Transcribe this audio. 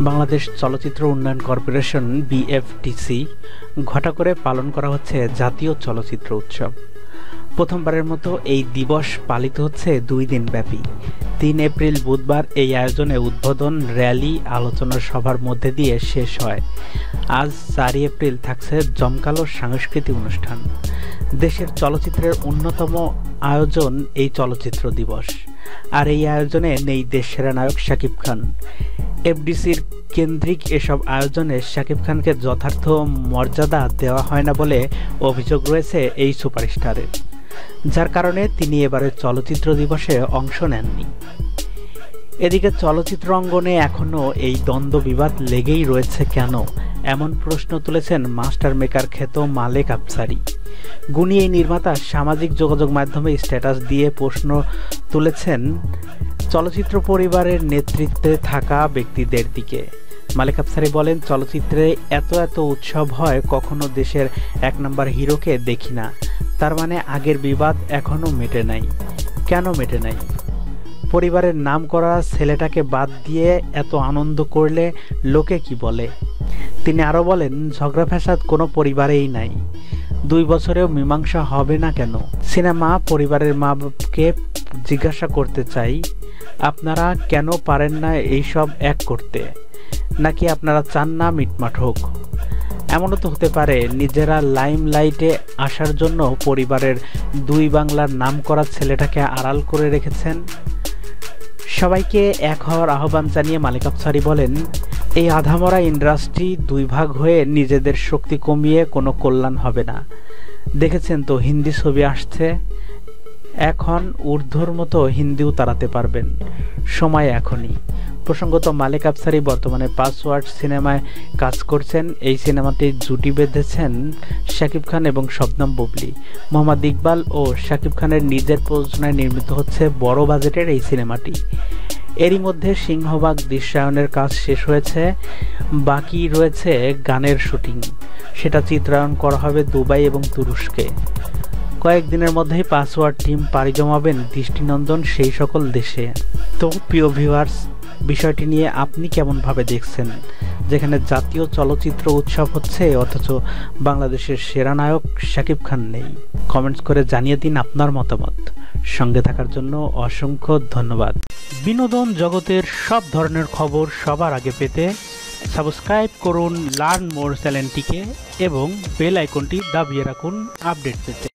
বাংলাদেশ চলচ্চিত্র উন্নয়ন কর্পোরেশন বিএফটিসি ঘটা করে পালন করা হচ্ছে জাতীয় চলচ্চিত্র উৎসব। প্রথমবারের মতো এই দিবস পালিত হচ্ছে দুই দিন ব্যাপী। তিন এপ্রিল বুধবার এই আয়োজনে উদ্বোধন র্যালি, আলোচনা সভার মধ্যে দিয়ে শেষ হয়। আজ চারই এপ্রিল থাকছে জমকালো সাংস্কৃতিক অনুষ্ঠান। দেশের চলচ্চিত্রের অন্যতম আয়োজন এই চলচ্চিত্র দিবস। আর এই আয়োজনে নেই দেশ সেরা নায়ক শাকিব খান। এফডিসির কেন্দ্রিক এসব আয়োজনে শাকিব খানকে যথার্থ মর্যাদা দেওয়া হয় না বলে অভিযোগ রয়েছে এই সুপারস্টারের, যার কারণে তিনি এবারে চলচ্চিত্র দিবসে অংশ নেননি। এদিকে চলচ্চিত্র অঙ্গনে এখনও এই দ্বন্দ্ব বিবাদ লেগেই রয়েছে কেন? এমন প্রশ্ন তুলেছেন মাস্টার মেকার খ্যাত মালেক আফসারি। গুণী এই নির্মাতা সামাজিক যোগাযোগ মাধ্যমে স্ট্যাটাস দিয়ে প্রশ্ন তুলেছেন চলচ্চিত্র পরিবারের নেতৃত্বে থাকা ব্যক্তিদের দিকে। মালিক আফসারি বলেন, চলচ্চিত্রে এত এত উৎসব হয়, কখনো দেশের এক নম্বর হিরোকে দেখি না। তার মানে আগের বিবাদ এখনও মেটে নাই। কেন মেটে নাই? পরিবারের নাম করা ছেলেটাকে বাদ দিয়ে এত আনন্দ করলে লোকে কি বলে? তিনি আরও বলেন, ঝগড়া ফ্যাসাদ কোনো পরিবারেই নাই। দুই বছরেও মীমাংসা হবে না কেন? সিনেমা পরিবারের মা বাপকে জিজ্ঞাসা করতে চাই, আপনারা কেন পারেন না এইসব এক করতে? নাকি আপনারা চান না মিটমাট হোক? এমনও তো হতে পারে, নিজেরা লাইম লাইটে আসার জন্য পরিবারের দুই বাংলার নাম করা ছেলেটাকে আড়াল করে রেখেছেন? সবাইকে এক হওয়ার আহ্বান জানিয়ে মালিক আফসারি বলেন, এই আধামরা ইন্ডাস্ট্রি দুই ভাগ হয়ে নিজেদের শক্তি কমিয়ে কোনো কল্যাণ হবে না। দেখেছেন তো, হিন্দি ছবি আসছে এখন ঊর্ধ্বর মতো হিন্দিও তাড়াতে পারবেন। সময় এখনই। প্রসঙ্গত মালিক আফসারি বর্তমানে পাসওয়ার্ড সিনেমায় কাজ করছেন। এই সিনেমাতে জুটি বেঁধেছেন শাকিব খান এবং শবনম বুবলি। মোহাম্মদ ইকবাল ও শাকিব খানের নিজের প্রযোজনায় নির্মিত হচ্ছে বড় বাজেটের এই সিনেমাটি। এরই মধ্যে সিংহবাগ দৃশ্যায়নের কাজ শেষ হয়েছে। বাকি রয়েছে গানের শুটিং। সেটা চিত্রায়ন করা হবে দুবাই এবং তুরস্কে। কয়েকদিনের মধ্যেই পাসওয়ার্ড টিম পাড়ি জমাবেন দৃষ্টিনন্দন সেই সকল দেশে। তো, প্রিয় ভিউয়ার্স, বিষয়টি নিয়ে আপনি কেমনভাবে দেখছেন? যেখানে জাতীয় চলচ্চিত্র উৎসব হচ্ছে, অথচ বাংলাদেশের সেরা নায়ক শাকিব খান নেই। কমেন্টস করে জানিয়ে দিন আপনার মতামত। সঙ্গে থাকার জন্য অসংখ্য ধন্যবাদ। বিনোদন জগতের সব ধরনের খবর সবার আগে পেতে সাবস্ক্রাইব করুন লার্ন মোর চ্যানেলটিকে এবং বেল আইকনটি দাবিয়ে রাখুন আপডেট পেতে।